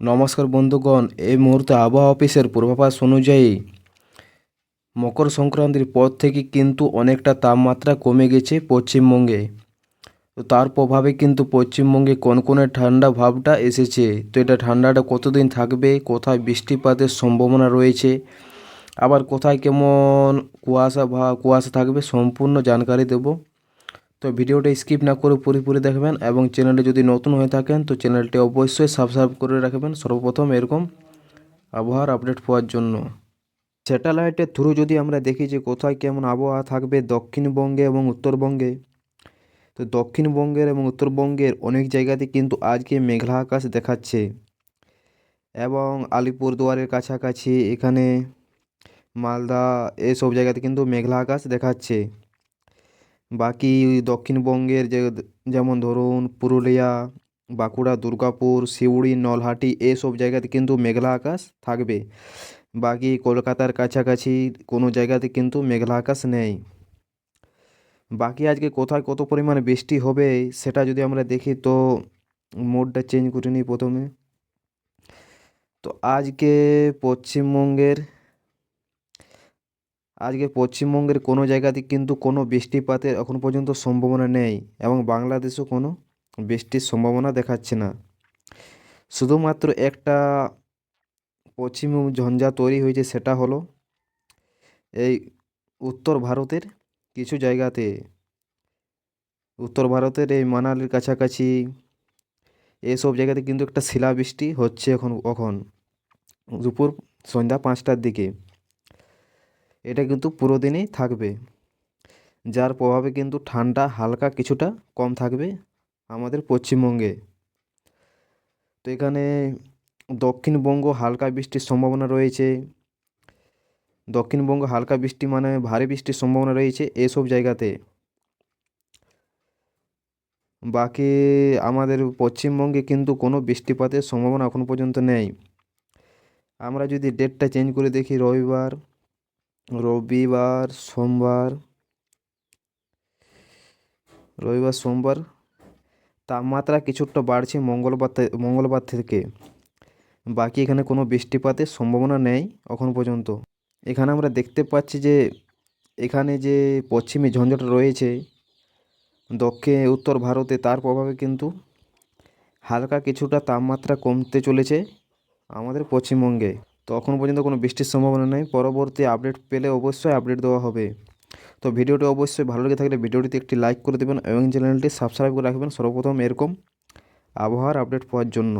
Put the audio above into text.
নমস্কার বন্ধুগণ, এই মুহূর্তে আবহাওয়া অফিসের পূর্বাভাস অনুযায়ী মকর সংক্রান্তির পর থেকে কিন্তু অনেকটা তাপমাত্রা কমে গেছে পশ্চিমবঙ্গে। তো তার প্রভাবে কিন্তু পশ্চিমবঙ্গে কনকনে ঠান্ডা ভাবটা এসেছে? তো এটা ঠান্ডাটা কতদিন থাকবে? কোথায় বৃষ্টিপাতের সম্ভাবনা রয়েছে? আবার কোথায় কেমন কুয়াশা ভা, কুয়াশা থাকবে সম্পূর্ণ জানকারি দেবো। তো ভিডিওটা স্কিপ না করে পুরোপুরি দেখবেন এবং চ্যানেলটি যদি নতুন হয়ে থাকেন, তো চ্যানেলটি অবশ্যই সাবস্ক্রাইব করে রাখবেন। সর্বপ্রথম এরকম আবহাওয়ার আপডেট পাওয়ার জন্য। স্যাটেলাইটের থ্রু যদি আমরা দেখি যে কোথায় কেমন আবহাওয়া থাকবে দক্ষিণবঙ্গে এবং উত্তরবঙ্গে, তো দক্ষিণবঙ্গের এবং উত্তরবঙ্গের অনেক জায়গাতে কিন্তু আজকে মেঘলা আকাশ দেখাচ্ছে। এবং আলিপুরদুয়ারের কাছাকাছি এখানে মালদা এসব জায়গাতে কিন্তু মেঘলা আকাশ দেখাচ্ছে। বাকি দক্ষিণবঙ্গের যে যেমন ধরুন পুরুলিয়া, বাঁকুড়া, দুর্গাপুর, সিউড়ি, নলহাটি, এসব জায়গাতে কিন্তু মেঘলা আকাশ থাকবে। বাকি কলকাতার কাছাকাছি কোনো জায়গাতে কিন্তু মেঘলা আকাশ নেই। বাকি আজকে কোথায় কত পরিমাণে বৃষ্টি হবে সেটা যদি আমরা দেখি তো মোডটা চেঞ্জ করে নিই প্রথমে। তো আজকে পশ্চিমবঙ্গের আজকে পশ্চিমবঙ্গের কোনো জায়গাতে কিন্তু কোনো বৃষ্টিপাতের এখন পর্যন্ত সম্ভাবনা নেই এবং বাংলাদেশেও কোনো বৃষ্টির সম্ভাবনা দেখাচ্ছে না। শুধুমাত্র একটা পশ্চিম ঝঞ্ঝা তৈরি হয়েছে সেটা হলো এই উত্তর ভারতের কিছু জায়গাতে। উত্তর ভারতের এই মানালির কাছাকাছি এসব জায়গাতে কিন্তু একটা শিলাবৃষ্টি হচ্ছে এখন এখন দুপুর সন্ধ্যা পাঁচটার দিকে। এটা কিন্তু পুরো দিনই থাকবে। যার প্রভাবে কিন্তু ঠান্ডা হালকা কিছুটা কম থাকবে আমাদের পশ্চিমবঙ্গে। তো এখানে দক্ষিণবঙ্গ হালকা বৃষ্টির সম্ভাবনা রয়েছে। দক্ষিণবঙ্গ হালকা বৃষ্টি মানে ভারী বৃষ্টির সম্ভাবনা রয়েছে এসব জায়গাতে। বাকি আমাদের পশ্চিমবঙ্গে কিন্তু কোনো বৃষ্টিপাতের সম্ভাবনা এখন পর্যন্ত নেই। আমরা যদি ডেটটা চেঞ্জ করে দেখি রবিবার রবিবার, সোমবার রবিবার, সোমবার তাপমাত্রা কিছুটা বাড়ছে মঙ্গলবার মঙ্গলবার থেকে। বাকি এখানে কোনো বৃষ্টিপাতের সম্ভাবনা নেই এখন পর্যন্ত। এখানে আমরা দেখতে পাচ্ছি যে, এখানে যে পশ্চিমী ঝঞ্ঝাটা রয়েছে, দক্ষিণ, উত্তর ভারতে তার প্রভাবে কিন্তু হালকা কিছুটা তাপমাত্রা কমতে চলেছে আমাদের পশ্চিমবঙ্গে। তো এখন পর্যন্ত কোনো বৃষ্টির সম্ভাবনা নেই। পরবর্তী আপডেট পেলে অবশ্যই আপডেট দেওয়া হবে। তো ভিডিওটি অবশ্যই ভালো লেগে থাকলে ভিডিওটিতে একটি লাইক করে দেবেন এবং চ্যানেলটি সাবস্ক্রাইব করে রাখবেন। সর্বপ্রথম এরকম আবহাওয়ার আপডেট পাওয়ার জন্য।